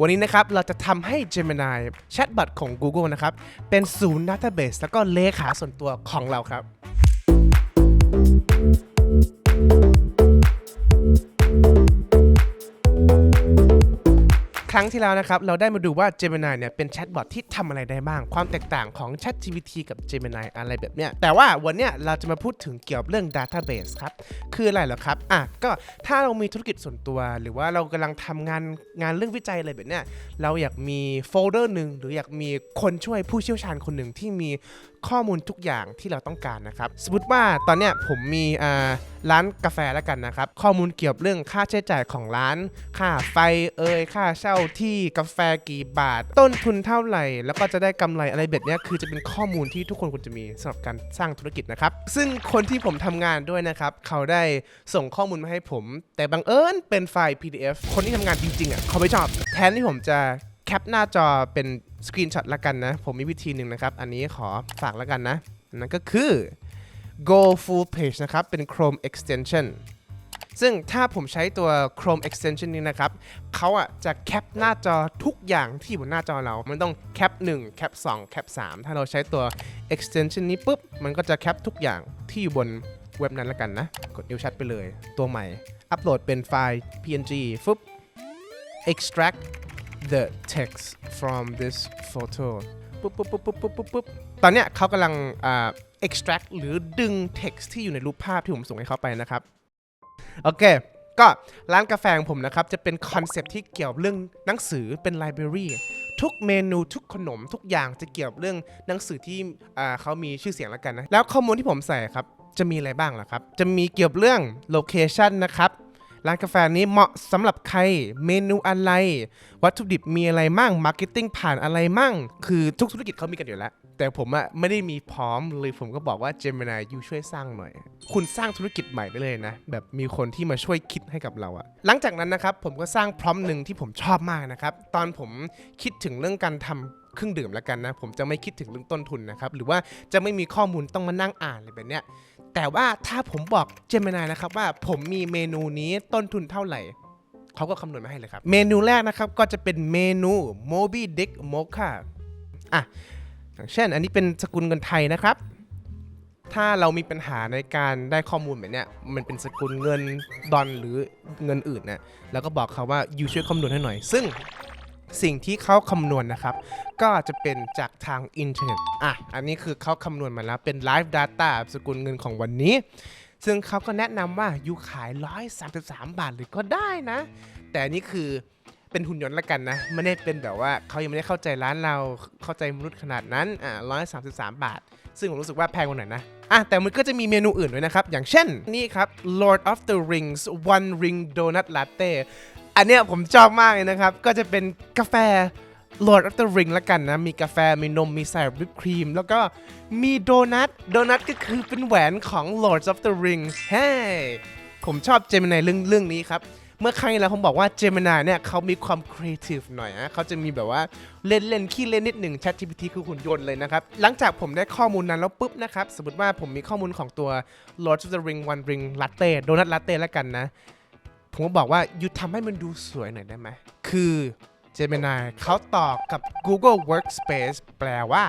วันนี้นะครับ เราจะทำให้ Gemini แชทบอทของ Google นะครับ เป็นศูนย์ Database แล้วก็เลขาส่วนตัวของเราครับ ครั้งที่แล้วนะครับ เราได้มาดูว่า Gemini เนี่ยเป็นแชทบอทที่ทำอะไรได้บ้าง ความแตกต่างของ ChatGPT กับ Gemini อะไรแบบเนี้ย แต่ว่าวันเนี้ยเราจะมาพูดถึงเกี่ยวกับเรื่อง Database ครับ คืออะไรหรอครับ อะ ก็ถ้าเรามีธุรกิจส่วนตัว หรือว่าเรากำลังทำงานงานเรื่องวิจัยอะไรแบบเนี้ย เราอยากมีโฟลเดอร์หนึ่งหรืออยากมีคนช่วยผู้เชี่ยวชาญคนหนึ่งที่มี ข้อมูลทุกอย่างที่เราต้องการนะครับ สมมติว่าตอนเนี้ยผมมีร้านกาแฟแล้วกันนะครับ ข้อมูลเกี่ยวกับเรื่องค่าใช้จ่ายของร้าน ค่าไฟเอ่ยค่าเช่าที่กาแฟกี่บาท ต้นทุนเท่าไหร่ แล้วก็จะได้กำไรอะไรแบบเนี้ยคือจะเป็นข้อมูลที่ทุกคนควรจะมีสำหรับการสร้างธุรกิจนะครับ ซึ่งคนที่ผมทำงานด้วยนะครับ เขาได้ส่งข้อมูลมาให้ผม แต่บังเอิญเป็นไฟล์ PDF คนที่ทำงานจริงๆอะเขาไม่ชอบ แทนที่ผมจะแคปหน้าจอเป็น สกรีนช็อตละกันนะ ผมมีวิธีหนึ่งนะครับ อันนี้ขอฝากละกันนะนั่นก็คือ Go Full Page นะครับ เป็น Chrome extension ซึ่งถ้าผมใช้ตัว Chrome extension นี้นะครับ เขาอะจะแคปหน้าจอทุกอย่างที่อยู่บนหน้าจอเรา มันต้องแคป 1 แคป 2 แคป 3 ถ้าเราใช้ตัว extension นี้ปุ๊บ มันก็จะแคปทุกอย่างที่อยู่บนเว็บนั้นละกันนะ กดนิ้วชัดไปเลย ตัวใหม่ อัปโหลดเป็นไฟล์ png ฟึบ extract the text from this photo ปุ๊บปุ๊บปุ๊บปุ๊บปุ๊บปุ๊บปุ๊บตอนเนี้ยเขากำลังอ่า extract หรือดึง text ที่อยู่ในรูปภาพที่ผมส่งให้เขาไปนะครับ โอเค ก็ร้านกาแฟของผมนะครับ จะเป็นคอนเซปที่เกี่ยวเรื่องหนังสือเป็นไลบรารีทุกเมนูทุกขนมทุกอย่างจะเกี่ยวเรื่องหนังสือที่อ่าเขามีชื่อเสียงแล้วกันนะ แล้วข้อมูลที่ผมใส่ครับ จะมีอะไรบ้างล่ะครับ จะมีเกี่ยวเรื่องโลเคชันนะครับ ร้านกาแฟนี้เหมาะสำหรับใคร เมนูอะไร วัตถุดิบมีอะไรมั่งมาร์เก็ตติ้งผ่านอะไรมั่ง คือทุกธุรกิจเขามีกันอยู่แล้ว แต่ผมอะไม่ได้มีพร้อมเลยผมก็บอกว่า Gemini ยูช่วยสร้างหน่อย คุณสร้างธุรกิจใหม่ได้เลยนะ แบบมีคนที่มาช่วยคิดให้กับเราอะหลังจากนั้นนะครับผมก็สร้างพร้อมหนึ่งที่ผมชอบมากนะครับตอนผมคิดถึงเรื่องการทำ เครื่องดื่มแล้วกันนะ ผมจะไม่คิดถึงเรื่องต้นทุนนะครับ หรือว่าจะไม่มีข้อมูลต้องมานั่งอ่านอะไรแบบเนี้ยแต่ว่าถ้าผมบอก Gemini นะครับว่าผมมีเมนูนี้ต้นทุนเท่าไหร่เขาก็คำนวณมาให้เลยครับ เมนูแรกนะครับก็จะเป็นเมนู Moby Dick Mocha อะอย่างเช่น อันนี้เป็นสกุลเงินไทยนะครับ ถ้าเรามีปัญหาในการได้ข้อมูลแบบเนี้ยมันเป็นสกุลเงินดอลหรือเงินอื่นนะแล้วก็บอกเขาว่ายูช่วยคำนวณให้หน่อย ซึ่ง สิ่งที่เขาคำนวณนะครับ ก็จะเป็นจากทางอินเทอร์เน็ตอะอันนี้คือเขาคำนวณมาแล้วเป็น Live Data สกุลเงินของวันนี้ ซึ่งเขาก็แนะนำว่าอยู่ขาย 133 บาทเลยก็ได้นะ แต่นนี้คือเป็นหุ่นยนต์ละกันนะไม่ได้เป็นแบบว่าเขายังไม่ได้เข้าใจร้านเราเข้าใจมนุษย์ขนาดนั้นอะ133บาท ซึ่งผมรู้สึกว่าแพงกว่าหน่อยนะอะแต่มันก็จะมีเมนูอื่นด้วยนะครับ อย่างเช่นนี่ครับ Lord of the Rings One Ring Donut Latte อันเนี้ยผมชอบมากเลยนะครับ ก็จะเป็นกาแฟ Lord of the Ring ละกันนะ มีกาแฟ มีนม มีใส่วิปครีม แล้วก็มีโดนัท โดนัทก็คือเป็นแหวนของ Lords of the Ring เฮ้ผมชอบ Gemini เรื่องเรื่องนี้ครับ เมื่อครั้งที่แล้วผมบอกว่า Gemini เนี่ยเขามีความครีเอทีฟหน่อยนะเขาจะมีแบบว่าเล่นเล่นขี้เล่นนิดหนึ่ง ChatGPT คือหุ่นยนต์เลยนะครับ หลังจากผมได้ข้อมูลนั้นแล้วปุ๊บนะครับ สมมติว่าผมมีข้อมูลของตัว Lords of the Ring One Ring Latte โดนัท Latte แล้วกันนะ ผมก็บอกว่ายูทำให้มันดูสวยหน่อยได้ไหม คือ Gemini เขาต่อกับ Google Workspace แปลว่า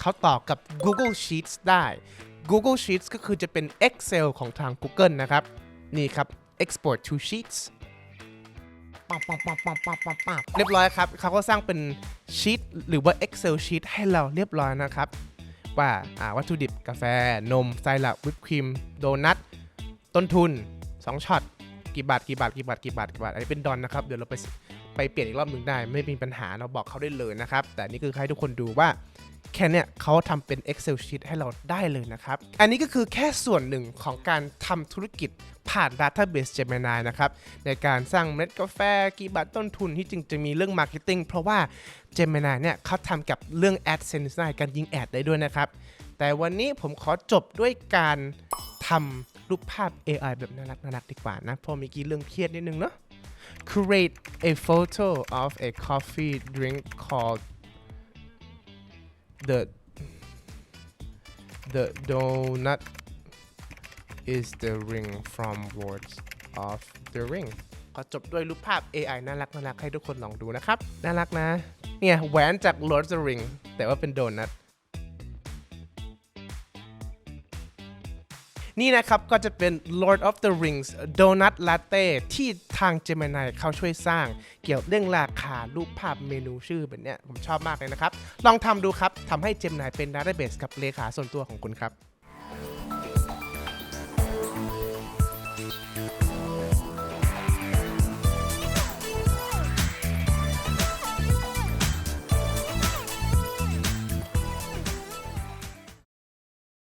เขาต่อกับ Google Sheets ได้ Google Sheets ก็คือจะเป็น Excel ของทาง Google นะครับ นี่ครับ Export to Sheets ปับปับปับปับปับปับปับเรียบร้อยครับเขาก็สร้างเป็น Sheet หรือว่า Excel Sheet ให้เราเรียบร้อยนะครับว่าอ่าวัตถุดิบกาแฟ นมไซรัปวิปครีม โดนัท ต้นทุน 2ช็อต กี่บาทกี่บาทกี่บาทกี่บาทกี่บาทอันนี้เป็นดอนนะครับเดี๋ยวเราไปไปเปลี่ยนอีกรอบหนึ่งได้ ไม่มีปัญหาเราบอกเขาได้เลยนะครับ แต่นี่คือให้ทุกคนดูว่าแค่เนี้ยเขาทำเป็น Excel sheet ให้เราได้เลยนะครับ อันนี้ก็คือแค่ส่วนหนึ่งของการทำธุรกิจผ่าน Database Gemini นะครับ ในการสร้างเม็ดกาแฟกี่บาทต้นทุนที่จริงจะมีเรื่อง Marketing เพราะว่า Gemini เนี่ยเขาทำกับเรื่อง AdSense ได้การยิงแอดได้ด้วยนะครับ แต่วันนี้ผมขอจบด้วยการทำ รูปภาพ AI แบบน่ารักน่ารักดีกว่านะเพราะเมื่อกี้เรื่องเครียดนิดนึงเนาะ Create a photo of a coffee drink called the the donut is the ring from Lords of the Ring ขอจบด้วยรูปภาพ AI น่ารักน่ารักให้ทุกคนลองดูนะครับ น่ารักนะ เนี่ยแหวนจาก Lord of the Ring แต่ว่าเป็นโดนัท นี่นะครับก็จะเป็น Lord of the Rings Donut Latte ที่ทาง Gemini เขาช่วยสร้าง เกี่ยวเรื่องราคารูปภาพเมนูชื่อแบบเนี้ยผมชอบมากเลยนะครับ ลองทำดูครับทำให้ Gemini เป็น Database กับเลขาส่วนตัวของคุณครับ